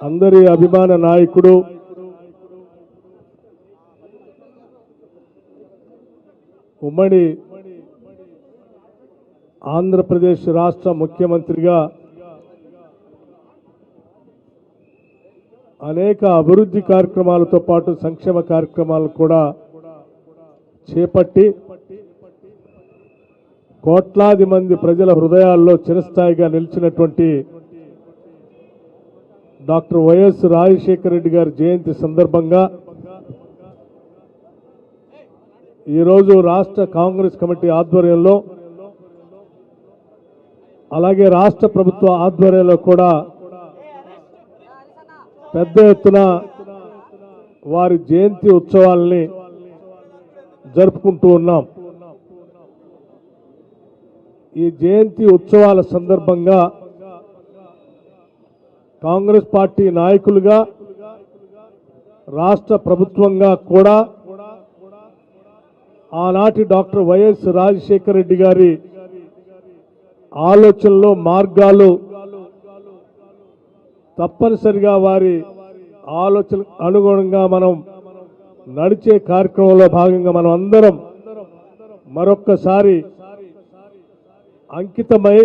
అందరి అభిమాన నాయకుడు. ఉమ్మడి ఆంధ్రప్రదేశ్ రాష్ట్ర ముఖ్యమంత్రిగా అనేక అభివృద్ధి కార్యక్రమాలతో పాటు సంక్షేమ కార్యక్రమాలు కూడా చేపట్టి కోట్లాది మంది ప్రజల హృదయాల్లో చిరస్థాయిగా నిలిచినటువంటి డాక్టర్ వైఎస్ రాజశేఖర రెడ్డి గారి జయంతి సందర్భంగా ఈరోజు రాష్ట్ర కాంగ్రెస్ కమిటీ ఆధ్వర్యంలో అలాగే రాష్ట్ర ప్రభుత్వ ఆధ్వర్యంలో కూడా పెద్ద ఎత్తున వారి జయంతి ఉత్సవాల్ని జరుపుకుంటూ ఉన్నాం. ఈ జయంతి ఉత్సవాల సందర్భంగా కాంగ్రెస్ పార్టీ నాయకులుగా రాష్ట్ర ప్రభుత్వంగా కూడా ఆనాటి డాక్టర్ వైఎస్ రాజశేఖర రెడ్డి గారి ఆలోచనలు మార్గాలు తప్పనిసరిగా వారి ఆలోచన అనుగుణంగా మనం నడిచే కార్యక్రమంలో భాగంగా మనం అందరం మరొక్కసారి అంకితమై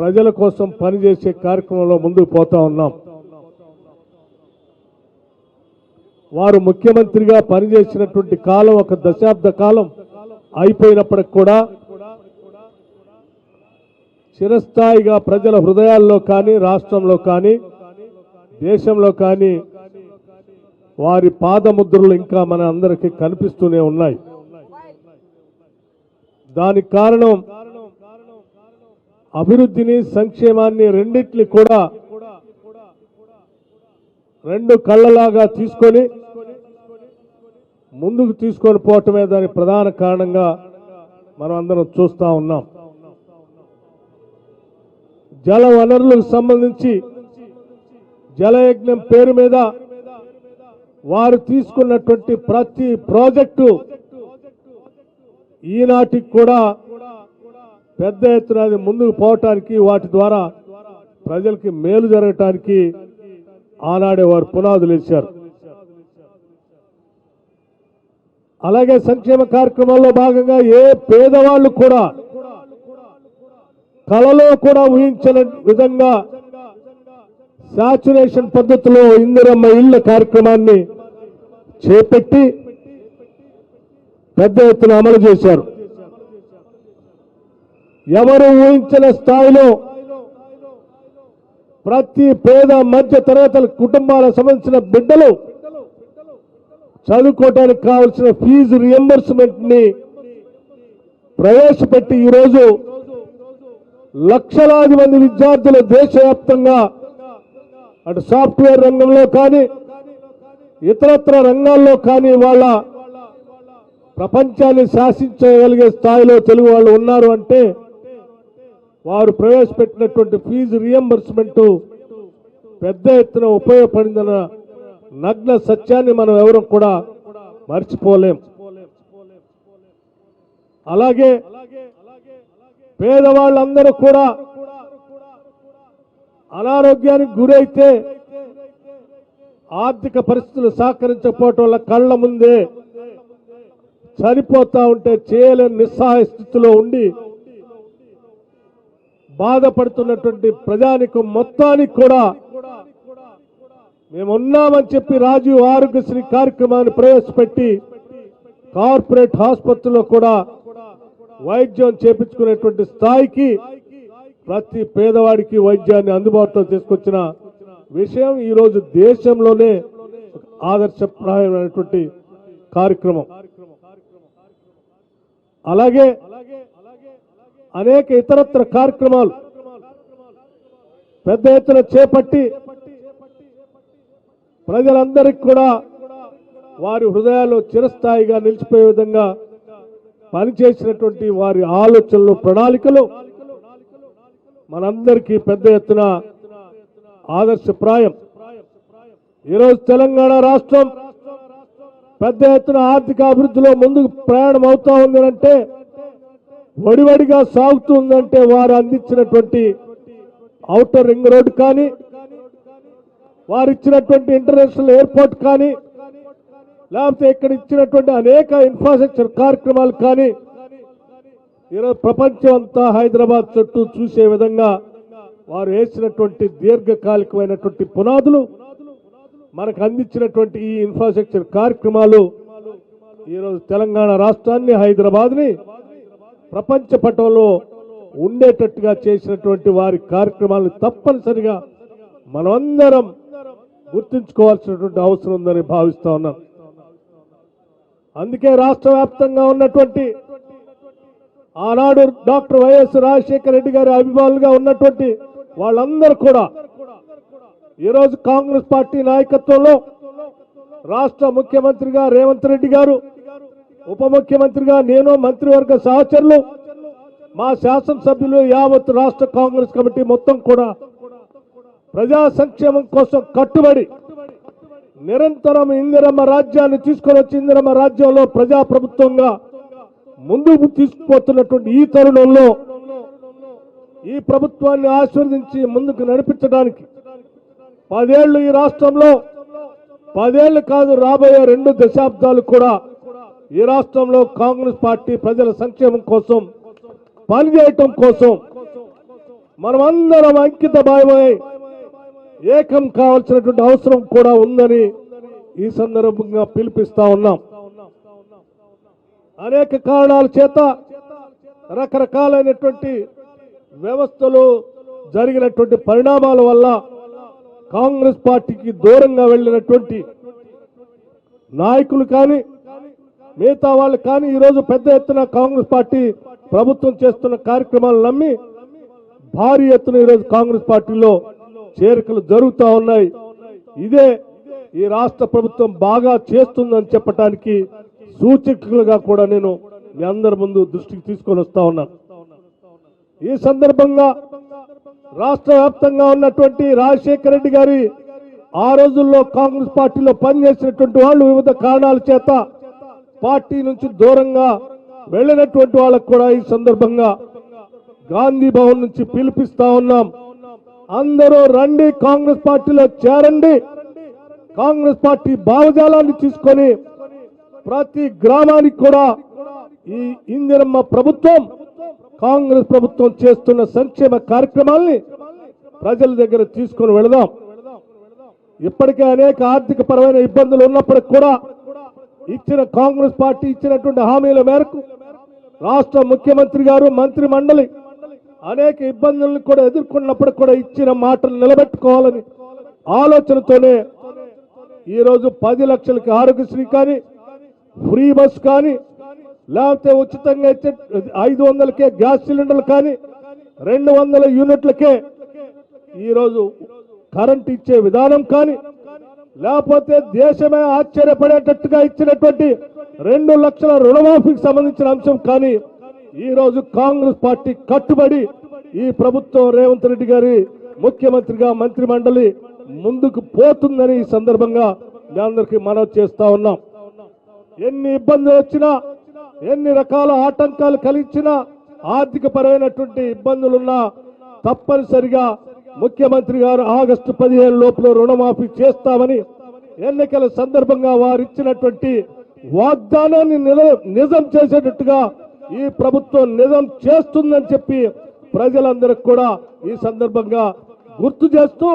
ప్రజల కోసం పనిచేసే కార్యక్రమంలో ముందుకు పోతా ఉన్నాం. వారు ముఖ్యమంత్రిగా పనిచేసినటువంటి కాలం ఒక దశాబ్ద కాలం అయిపోయినప్పటికి కూడా చిరస్థాయిగా ప్రజల హృదయాల్లో కానీ రాష్ట్రంలో కానీ దేశంలో కానీ వారి పాదముద్రలు ఇంకా మన అందరికీ కనిపిస్తూనే ఉన్నాయి. దానికి కారణం అభివృద్ధిని సంక్షేమాన్ని రెండింటిని కూడా రెండు కళ్ళలాగా తీసుకొని ముందుకు తీసుకొని పోవటమే దాని ప్రధాన కారణంగా మనం అందరం చూస్తా ఉన్నాం. జల వనరులకు సంబంధించి జలయజ్ఞం పేరు మీద వారు తీసుకున్నటువంటి ప్రతి ప్రాజెక్టు ఈనాటికి కూడా పెద్ద ఎత్తున అది ముందుకు పోవటానికి వాటి ద్వారా ప్రజలకి మేలు జరగటానికి ఆనాడే వారు పునాదులు ఇచ్చారు అలాగే సంక్షేమ కార్యక్రమాల్లో భాగంగా ఏ పేదవాళ్ళు కూడా కళలో కూడా ఊహించిన విధంగా సాచురేషన్ పద్ధతిలో ఇందిరమ్మ ఇళ్ళ కార్యక్రమాన్ని చేపట్టి పెద్ద ఎత్తున అమలు చేశారు. ఎవరు ఊహించిన స్థాయిలో ప్రతి పేద మధ్య తరగతుల కుటుంబాలకు సంబంధించిన బిడ్డలు చదువుకోవడానికి కావలసిన ఫీజు రియంబర్స్మెంట్ని ప్రవేశపెట్టి ఈరోజు లక్షలాది మంది విద్యార్థులు దేశవ్యాప్తంగా అటు సాఫ్ట్వేర్ రంగంలో కానీ ఇతరత్ర రంగాల్లో కానీ వాళ్ళ ప్రపంచాన్ని శాసించగలిగే స్థాయిలో తెలుగు వాళ్ళు ఉన్నారు అంటే వారు ప్రవేశపెట్టినటువంటి ఫీజు రియంబర్స్మెంట్ పెద్ద ఎత్తున ఉపయోగపడిందన్న నగ్న సత్యాన్ని మనం ఎవరం కూడా మర్చిపోలేం. అలాగే పేదవాళ్ళందరూ కూడా అనారోగ్యానికి గురైతే ఆర్థిక పరిస్థితులు సహకరించకపోవటం వల్ల కళ్ళ ముందే చనిపోతా ఉంటే చేయలేని నిస్సహాయ స్థితిలో ఉండి బాధపడుతున్నటువంటి ప్రజానికం మొత్తానికి కూడా మేము ఉన్నామని చెప్పి రాజీవ్ ఆరోగ్యశ్రీ కార్యక్రమాన్ని ప్రవేశపెట్టి కార్పొరేట్ ఆసుపత్రిలో కూడా వైద్యం చేపించుకునేటువంటి స్థాయికి ప్రతి పేదవాడికి వైద్యాన్ని అందుబాటులో తీసుకొచ్చిన విషయం ఈరోజు దేశంలోనే ఆదర్శప్రాయమైనటువంటి కార్యక్రమం. అలాగే అనేక ఇతరత్ర కార్యక్రమాలు పెద్ద ఎత్తున చేపట్టి ప్రజలందరికీ కూడా వారి హృదయాల్లో చిరస్థాయిగా నిలిచిపోయే విధంగా పనిచేసినటువంటి వారి ఆలోచనలు ప్రణాళికలు మనందరికీ పెద్ద ఎత్తున ఆదర్శప్రాయం. ఈరోజు తెలంగాణ రాష్ట్రం పెద్ద ఎత్తున ఆర్థిక అభివృద్ధిలో ముందుకు ప్రయాణం అవుతా ఉంది అంటే వడివడిగా సాగుతుందంటే వారు అందించినటువంటి ఔటర్ రింగ్ రోడ్ కానీ వారు ఇచ్చినటువంటి ఇంటర్నేషనల్ ఎయిర్పోర్ట్ కానీ లేకపోతే ఇక్కడ ఇచ్చినటువంటి అనేక ఇన్ఫ్రాస్ట్రక్చర్ కార్యక్రమాలు కానీ ఈరోజు ప్రపంచం అంతా హైదరాబాద్ చుట్టూ చూసే విధంగా వారు వేసినటువంటి దీర్ఘకాలికమైనటువంటి పునాదులు మనకు అందించినటువంటి ఈ ఇన్ఫ్రాస్ట్రక్చర్ కార్యక్రమాలు ఈరోజు తెలంగాణ రాష్ట్రాన్ని హైదరాబాద్ని ప్రపంచ పటంలో ఉండేటట్టుగా చేసినటువంటి వారి కార్యక్రమాలను తప్పనిసరిగా మనమందరం గుర్తుంచుకోవాల్సినటువంటి అవసరం ఉందని భావిస్తా ఉన్నాం. అందుకే రాష్ట్ర వ్యాప్తంగా ఉన్నటువంటి ఆనాడు డాక్టర్ వైఎస్ రాజశేఖర రెడ్డి గారి అభిమానులుగా ఉన్నటువంటి వాళ్ళందరూ కూడా ఈరోజు కాంగ్రెస్ పార్టీ నాయకత్వంలో రాష్ట్ర ముఖ్యమంత్రిగా రేవంత్ రెడ్డి గారు ఉప ముఖ్యమంత్రిగా నేను మంత్రివర్గ సహచరులు మా శాసనసభ్యులు యావత్ రాష్ట్ర కాంగ్రెస్ కమిటీ మొత్తం కూడా ప్రజా సంక్షేమం కోసం కట్టుబడి నిరంతరం ఇందిరమ్మ రాజ్యాన్ని తీసుకొని వచ్చి ఇందిరమ్మ రాజ్యంలో ప్రజా ప్రభుత్వంగా ముందుకు తీసుకుపోతున్నటువంటి ఈ తరుణంలో ఈ ప్రభుత్వాన్ని ఆశీర్వదించి ముందుకు నడిపించడానికి పదేళ్ళు ఈ రాష్ట్రంలో పదేళ్ళు కాదు రాబోయే రెండు దశాబ్దాలు కూడా ఈ రాష్ట్రంలో కాంగ్రెస్ పార్టీ ప్రజల సంక్షేమం కోసం పనిచేయటం కోసం మనమందరం అంకిత భావమై ఏకం కావాల్సినటువంటి అవసరం కూడా ఉందని ఈ సందర్భంగా పిలిపిస్తా ఉన్నాం. అనేక కారణాల చేత రకరకాలైనటువంటి వ్యవస్థలు జరిగినటువంటి పరిణామాల వల్ల కాంగ్రెస్ పార్టీకి దూరంగా వెళ్ళినటువంటి నాయకులు కానీ మిగతా వాళ్ళు కానీ ఈరోజు పెద్ద ఎత్తున కాంగ్రెస్ పార్టీ ప్రభుత్వం చేస్తున్న కార్యక్రమాలు నమ్మి భారీ ఎత్తున ఈరోజు కాంగ్రెస్ పార్టీలో చేరికలు జరుగుతూ ఉన్నాయి. ఇదే ఈ రాష్ట్ర ప్రభుత్వం బాగా చేస్తుందని చెప్పడానికి సూచకులుగా కూడా నేను మీ అందరి ముందు దృష్టికి తీసుకొని వస్తా ఉన్నాను ఈ సందర్భంగా రాష్ట్ర వ్యాప్తంగా ఉన్నటువంటి రాజశేఖర రెడ్డి గారి ఆ రోజుల్లో కాంగ్రెస్ పార్టీలో పనిచేసినటువంటి వాళ్ళు వివిధ కారణాల చేత పార్టీ నుంచి దూరంగా వెళ్ళినటువంటి వాళ్ళకు కూడా ఈ సందర్భంగా గాంధీ భవన్ నుంచి పిలిపిస్తా ఉన్నాం. అందరూ రండి కాంగ్రెస్ పార్టీలో చేరండి. కాంగ్రెస్ పార్టీ భావజాలాన్ని తీసుకొని ప్రతి గ్రామానికి కూడా ఈ ఇందిరమ్మ ప్రభుత్వం కాంగ్రెస్ ప్రభుత్వం చేస్తున్న సంక్షేమ కార్యక్రమాల్ని ప్రజల దగ్గర తీసుకొని వెళదాం. ఇప్పటికే అనేక ఆర్థిక పరమైన ఇబ్బందులు ఉన్నప్పటికి కూడా ఇచ్చిన కాంగ్రెస్ పార్టీ ఇచ్చినటువంటి హామీల మేరకు రాష్ట్ర ముఖ్యమంత్రి గారు మంత్రి మండలి అనేక ఇబ్బందులను కూడా ఎదుర్కొన్నప్పుడు కూడా ఇచ్చిన మాటలు నిలబెట్టుకోవాలని ఆలోచనతోనే ఈరోజు పది లక్షలకి ఆరోగ్యశ్రీ కానీ ఫ్రీ బస్ కానీ లేకపోతే ఉచితంగా ఇచ్చే ఐదు వందలకే గ్యాస్ సిలిండర్లు కానీ రెండు వందల యూనిట్లకే ఈరోజు కరెంట్ ఇచ్చే విధానం కానీ లేకపోతే దేశమే ఆశ్చర్యపడేటట్టుగా ఇచ్చినటువంటి రెండు లక్షల రుణమాఫీకి సంబంధించిన అంశం కానీ ఈ రోజు కాంగ్రెస్ పార్టీ కట్టుబడి ఈ ప్రభుత్వం రేవంత్ రెడ్డి గారి ముఖ్యమంత్రిగా మంత్రి మండలి ముందుకు పోతుందని ఈ సందర్భంగా మీ అందరికీ మనవి చేస్తా ఉన్నాం. ఎన్ని ఇబ్బందులు వచ్చినా ఎన్ని రకాల ఆటంకాలు కలిగించినా ఆర్థిక పరమైనటువంటి ఇబ్బందులున్నా తప్పనిసరిగా ముఖ్యమంత్రి గారు ఆగస్టు పదిహేను లోపల రుణమాఫీ చేస్తామని ఎన్నికల సందర్భంగా వారు ఇచ్చినటువంటి వాగ్దానాన్ని నిల- నిజం చేసేటట్టుగా ఈ ప్రభుత్వం నిజం చేస్తుందని చెప్పి ప్రజలందరికి కూడా ఈ సందర్భంగా గుర్తు చేస్తూ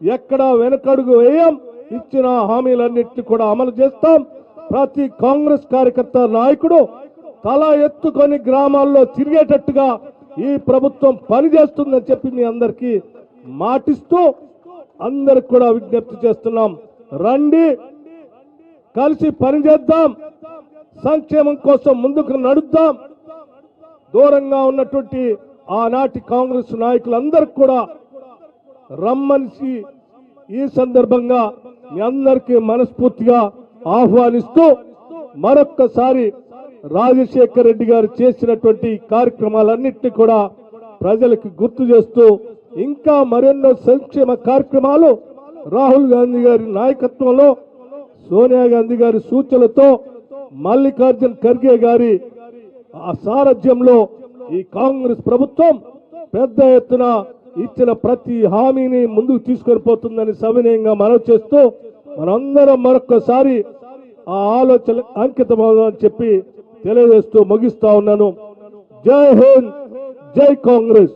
ఎక్కడ వెనకడుగు వేయం ఇచ్చిన హామీలన్నింటినీ కూడా అమలు చేస్తాం. ప్రతి కాంగ్రెస్ కార్యకర్త నాయకుడు తల ఎత్తుకొని గ్రామాల్లో తిరిగేటట్టుగా ఈ ప్రభుత్వం పనిచేస్తుందని చెప్పి మీ అందరికీ మాటిస్తూ అందరికి కూడా విజ్ఞప్తి చేస్తున్నాం. రండి కలిసి పనిచేద్దాం సంక్షేమం కోసం ముందుకు నడుద్దాం. దూరంగా ఉన్నటువంటి ఆనాటి కాంగ్రెస్ నాయకులందరికీ కూడా రమ్మనిసి ఈ సందర్భంగా మీ అందరికీ మనస్ఫూర్తిగా ఆహ్వానిస్తూ మరొక్కసారి రాజశేఖర్ రెడ్డి గారు చేసినటువంటి కార్యక్రమాలన్నింటినీ కూడా ప్రజలకు గుర్తు చేస్తూ ఇంకా మరెన్నో సంక్షేమ కార్యక్రమాలు రాహుల్ గాంధీ గారి నాయకత్వంలో సోనియా గాంధీ గారి సూచనలతో మల్లికార్జున్ ఖర్గే గారి ఆ సారథ్యంలో ఈ కాంగ్రెస్ ప్రభుత్వం పెద్ద ఎత్తున ఇచ్చిన ప్రతి హామీని ముందుకు తీసుకొని పోతుందని సవినయంగా మనవి చేస్తూ మనందరం మరొక్కసారి ఆ ఆలోచన అంకితమవుదామని చెప్పి తెలియజేస్తూ ముగిస్తా ఉన్నాను. జై హింద్ జై కాంగ్రెస్.